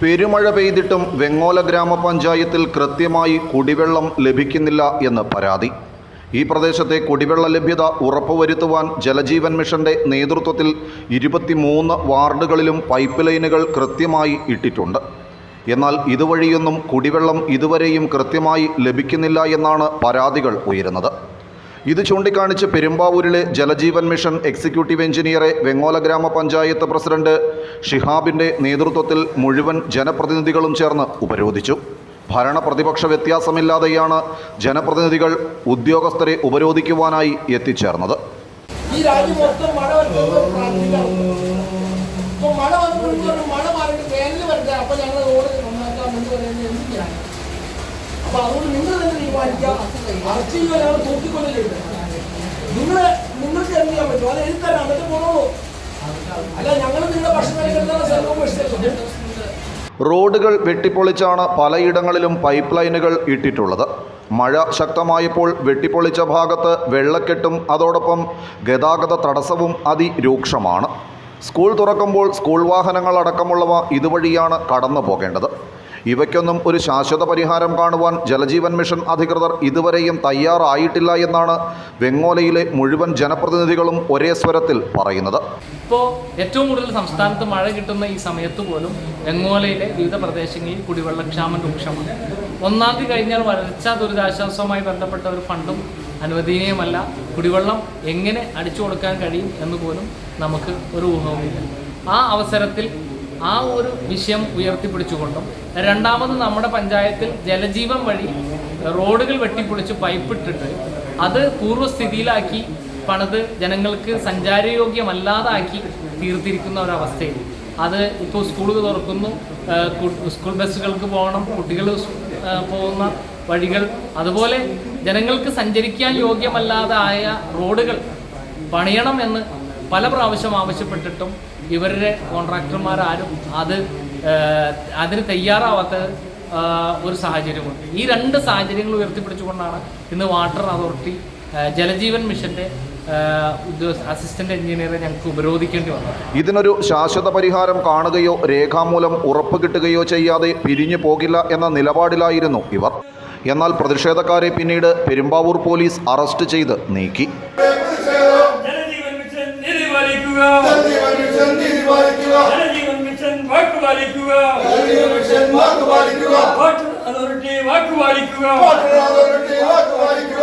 പെരുമഴ പെയ്തിട്ടും വെങ്ങോല ഗ്രാമപഞ്ചായത്തിൽ കൃത്യമായി കുടിവെള്ളം ലഭിക്കുന്നില്ല എന്ന് പരാതി. ഈ പ്രദേശത്തെ കുടിവെള്ള ലഭ്യത ഉറപ്പുവരുത്തുവാൻ ജലജീവൻ മിഷന്റെ നേതൃത്വത്തിൽ ഇരുപത്തിമൂന്ന് വാർഡുകളിലും പൈപ്പ് ലൈനുകൾ കൃത്യമായി ഇട്ടിട്ടുണ്ട്. എന്നാൽ ഇതുവഴിയൊന്നും കുടിവെള്ളം ഇതുവരെയും കൃത്യമായി ലഭിക്കുന്നില്ല എന്നാണ് പരാതികൾ ഉയരുന്നത്. ഇത് ചൂണ്ടിക്കാണിച്ച് പെരുമ്പാവൂരിലെ ജലജീവൻ മിഷൻ എക്സിക്യൂട്ടീവ് എഞ്ചിനീയറെ വെങ്ങോല ഗ്രാമപഞ്ചായത്ത് പ്രസിഡന്റ് ഷിഹാബിന്റെ നേതൃത്വത്തിൽ മുഴുവൻ ജനപ്രതിനിധികളും ചേർന്ന് ഉപരോധിച്ചു. ഭരണ പ്രതിപക്ഷ വ്യത്യാസമില്ലാതെയാണ് ജനപ്രതിനിധികൾ ഉദ്യോഗസ്ഥരെ ഉപരോധിക്കുവാനായി എത്തിച്ചേർന്നത്. ഈ രാജ്യം അപ്പൊ റോഡ് അതുകൊണ്ട് നിങ്ങൾ തന്നെ തീരുമാനിക്കാം ചെയ്യുക ഞങ്ങൾ തൂക്കിക്കൊല്ലല്ലേ നിങ്ങൾ നിങ്ങൾക്ക് എന്ത് ചെയ്യാൻ പറ്റും? അത് എഴുത്തരാം എന്നിട്ട് പോണോളൂ. അല്ല ഞങ്ങൾ നിങ്ങളുടെ ഭക്ഷണം കഴിക്കുന്ന സ്ഥലവും വിഷയത്തില്ല റോഡുകൾ വെട്ടിപ്പൊളിച്ചാണ് പലയിടങ്ങളിലും പൈപ്പ് ലൈനുകൾ ഇട്ടിട്ടുള്ളത്. മഴ ശക്തമായപ്പോൾ വെട്ടിപ്പൊളിച്ച ഭാഗത്ത് വെള്ളക്കെട്ടും അതോടൊപ്പം ഗതാഗത തടസ്സവും അതിരൂക്ഷമാണ്. സ്കൂൾ തുറക്കുമ്പോൾ സ്കൂൾ വാഹനങ്ങൾ അടക്കമുള്ളവ ഇതുവഴിയാണ് കടന്നു പോകേണ്ടത് ഇവയ്ക്കൊന്നും ഒരു ശാശ്വത പരിഹാരം കാണുവാൻ ജലജീവൻ മിഷൻ അധികൃതർ ഇതുവരെയും തയ്യാറായിട്ടില്ല എന്നാണ് വെങ്ങോലയിലെ മുഴുവൻ ജനപ്രതിനിധികളും ഒരേ സ്വരത്തിൽ പറയുന്നത്. ഇപ്പോൾ ഏറ്റവും കൂടുതൽ സംസ്ഥാനത്ത് മഴ കിട്ടുന്ന ഈ സമയത്ത് പോലും വെങ്ങോലയിലെ വിവിധ പ്രദേശങ്ങളിൽ കുടിവെള്ളക്ഷാമം രൂക്ഷമാണ്. ഒന്നാം തീയതി കഴിഞ്ഞാൽ വരൾച്ചാ ദുരിതാശ്വാസവുമായി ബന്ധപ്പെട്ട ഒരു ഫണ്ടും അനുവദനീയമല്ല. കുടിവെള്ളം എങ്ങനെ അടിച്ചു കൊടുക്കാൻ കഴിയും എന്ന് പോലും നമുക്ക് ഒരു ഊഹവുമില്ല. ആ അവസരത്തിൽ ആ ഒരു വിഷയം ഉയർത്തിപ്പിടിച്ചുകൊണ്ടും രണ്ടാമത് നമ്മുടെ പഞ്ചായത്തിൽ ജലജീവൻ വഴി റോഡുകൾ വെട്ടിപ്പൊളിച്ച് പൈപ്പ് ഇട്ടിട്ട് അത് പൂർവസ്ഥിതിയിലാക്കി പണിത് ജനങ്ങൾക്ക് സഞ്ചാരയോഗ്യമല്ലാതാക്കി തീർത്തിരിക്കുന്ന ഒരവസ്ഥയിൽ. അത് ഇപ്പോൾ സ്കൂൾ തുറക്കുന്നു സ്കൂൾ ബസ്സുകൾക്ക് പോകണം കുട്ടികൾ പോകുന്ന വഴികൾ. അതുപോലെ ജനങ്ങൾക്ക് സഞ്ചരിക്കാൻ യോഗ്യമല്ലാതായ റോഡുകൾ പണിയണം എന്ന് പല പ്രാവശ്യം ആവശ്യപ്പെട്ടിട്ടും ഇവരുടെ കോൺട്രാക്ടർമാരാരും അത് അതിന് തയ്യാറാവാത്ത ഒരു സാഹചര്യമുണ്ട്. ഈ രണ്ട് സാഹചര്യങ്ങൾ ഉയർത്തിപ്പിടിച്ചുകൊണ്ടാണ് ഇന്ന് വാട്ടർ അതോറിറ്റി ജലജീവൻ മിഷന്റെ അസിസ്റ്റന്റ് എഞ്ചിനീയറെ ഞങ്ങൾക്ക് ഉപരോധിക്കേണ്ടി വന്നു. ഇതിനൊരു ശാശ്വത പരിഹാരം കാണുകയോ രേഖാമൂലം ഉറപ്പ് കിട്ടുകയോ ചെയ്യാതെ പിരിഞ്ഞു പോകില്ല എന്ന നിലപാടിലായിരുന്നു ഇവർ. എന്നാൽ പ്രതിഷേധക്കാരെ പിന്നീട് പെരുമ്പാവൂർ പോലീസ് അറസ്റ്റ് ചെയ്ത് നീക്കി. പാലിക്കുക ജനജീവൻ മിഷൻ വാക്ക് പാലിക്കുക. വാട്ടർ അതോറിറ്റി വാക്ക് പാലിക്കുക.